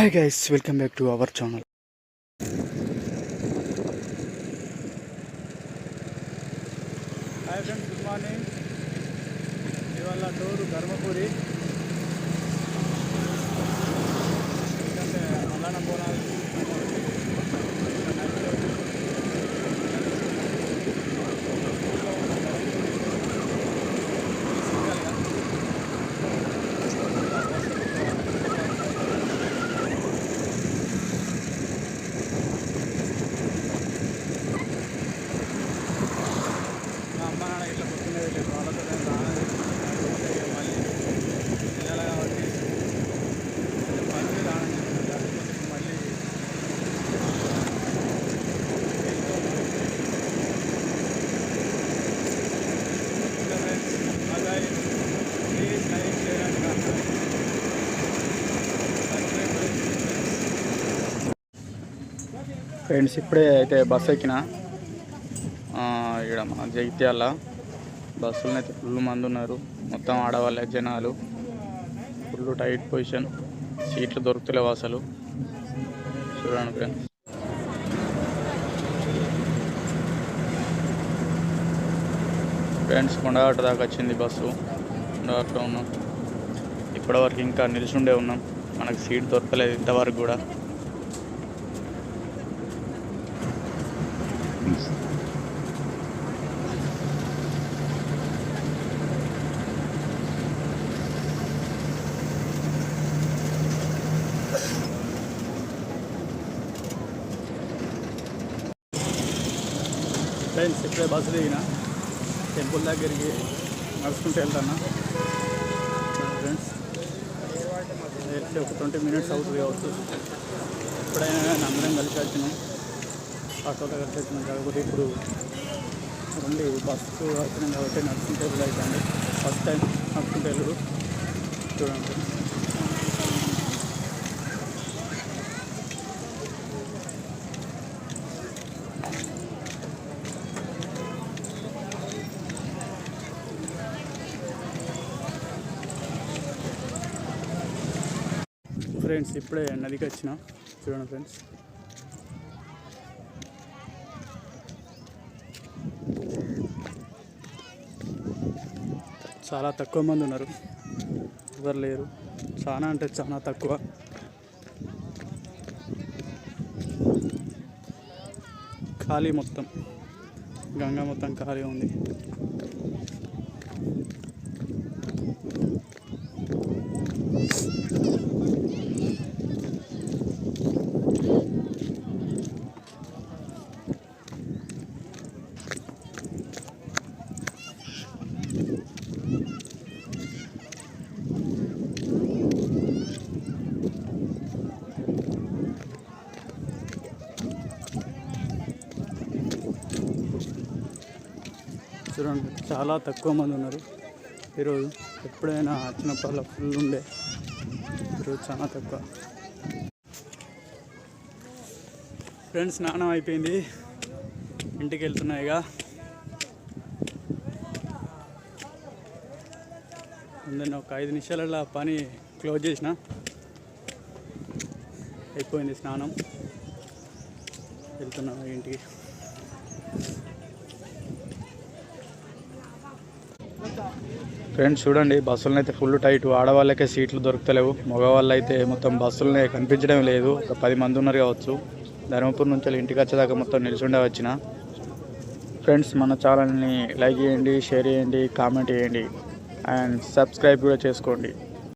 Hi guys welcome back to our channel hi friends good morning ఇవాళ tour Dharmapuri. Friends ఇప్పుడే అయితే bus ఎక్కిన. ఇక్కడ మన జగిత్యాల. బస్సులను అయితే ఫుల్ మంది ఉన్నారు. మొత్తం ఆడవాళ్ళే జనాలు. Full tight position. సీట్లు దొరుకుతలేవు అసలు. చూడండి ఫ్రెండ్స్. ఫ్రెండ్స్ కొండగట్ట దాకా వచ్చింది బస్సు. కొండగట్టలో ఉన్నాం. ఇప్పటివరకు ఇంకా నిల్చుండే ఉన్నాం. మనకు సీట్ దొరకలేదు ఇంతవరకు కూడా. ఫ్రెండ్స్ ఇప్పుడే బస్సు దిగిన టెంపుల్ దగ్గరికి నడుచుకుంటూ వెళ్తాను. ఫ్రెండ్స్ ఒక ట్వంటీ మినిట్స్ అవుతుంది కావచ్చు. ఎప్పుడైనా అందరం కలిసి వచ్చినాం. ఆటోలో కలిసి వచ్చినాం కాకపోతే ఇప్పుడు ఓన్లీ బస్సు వచ్చినాం కాబట్టి నడుచుకుంటే వెళ్ళి అవుతుంది ఫస్ట్ టైం నడుచుకుంటే వెళ్ళరు. చూడండి. ఫ్రెండ్స్ ఇప్పుడే నదికి వచ్చిన. చూడండి ఫ్రెండ్స్. చాలా తక్కువ మంది ఉన్నారు. ఎవరు లేరు. చాలా అంటే చాలా తక్కువ. ఖాళీ మొత్తం. గంగా మొత్తం ఖాళీ ఉంది. చూడండి చాలా తక్కువ మంది ఉన్నారు. ఈరోజు ఎప్పుడైనా వచ్చినప్పుడల్లా ఫుల్ ఉండే. ఈరోజు చాలా తక్కువ. ఫ్రెండ్స్ స్నానం అయిపోయింది. ఇంటికి వెళ్తున్నాయిగా అందరిని ఒక ఐదు నిమిషాలలో పని క్లోజ్ చేసిన. అయిపోయింది స్నానం. వెళ్తున్నాను ఇంటికి. ఫ్రెండ్స్ చూడండి బస్సులను అయితే ఫుల్ టైట్. ఆడవాళ్ళకే సీట్లు దొరుకుతలేవు. మగవాళ్ళు అయితే మొత్తం బస్సులనే కనిపించడం లేదు. ఒక పది మంది ఉన్నారు కావచ్చు. ధర్మపూర్ నుంచి ఇంటికి వచ్చేదాకా మొత్తం నిలిచిండే వచ్చిన. ఫ్రెండ్స్ మన ఛానల్ని లైక్ చేయండి షేర్ చేయండి కామెంట్ చేయండి. అండ్ సబ్స్క్రైబ్ కూడా చేసుకోండి.